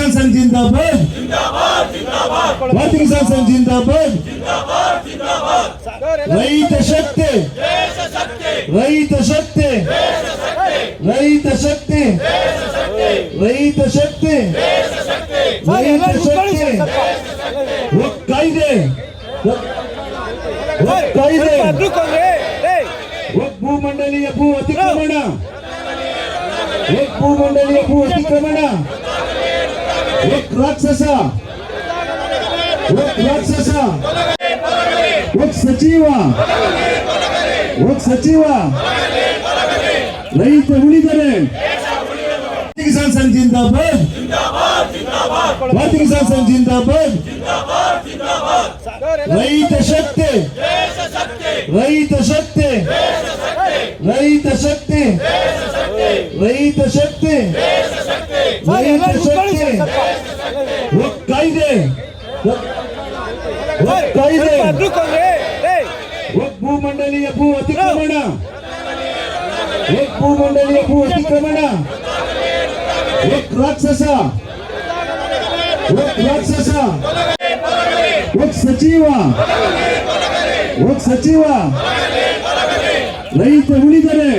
ಕಿಸಾನ್ ಸಂಘ್ ಜಿಂದಾಬಾದ್ ಭಾರತೀಯ ಕಿಸಾನ್ ಸಂಘ್ ಜಿಂದಾಬಾದ್ ರೈತ ಶಕ್ತಿ ರೈತ ಶಕ್ತಿ ರೈತ ಶಕ್ತಿ ರೈತ ಶಕ್ತಿ ರೈತ ಶಕ್ತಿ ಒಕ್ ಕಾಯ್ದೆ ಒಕ್- ಒಕ್ ಕಾಯ್ದೆ ಒಕ್ ಭೂಮಂಡಲಿಯ ಭೂ ಅತಿಕ್ರಮಣ ಒಕ್ ಭೂಮಂಡಲಿಯ ಭೂ ಅತಿಕ್ರಮಣ ಒಕ್ ರಾಕ್ಷಸ. ಒಕ್ ರಾಕ್ಷಸ. ಒಕ್ ಸಚಿವ. ಒಕ್ ಸಚಿವ. ರೈತ ಉಳಿದರೆ. ಕಿಸಾನ್ ಸಂಘ ಜಿಂದಾಬಾದ್. ಭಾರತ ಕಿಸಾನ್ ಸಂಘ ಜಿಂದಾಬಾದ್. ರೈತ ಶಕ್ತಿ. ರೈತ ಶಕ್ತಿ. ರೈತ ಶಕ್ತಿ. ರೈತ ಶಕ್ತಿ. ರೈತ ಶಕ್ತಿ ಒಕ್ ಕಾಯ್ದೆ ಒಕ್- ಒಕ್ ಕಾಯ್ದೆ ಒಕ್ ಭೂಮಂಡಲಿಯ ಭೂ ಅತಿಕ್ರಮಣ ಒಕ್ ಭೂಮಂಡಲಿಯ ಭೂ ಅತಿಕ್ರಮಣ ಒಕ್ ರಾಕ್ಷಸ ಒಕ್ ರಾಕ್ಷಸ ಒಕ್ ಸಚಿವ ಒಕ್ ಸಚಿವ ರೈತ ಉಳಿದರೆ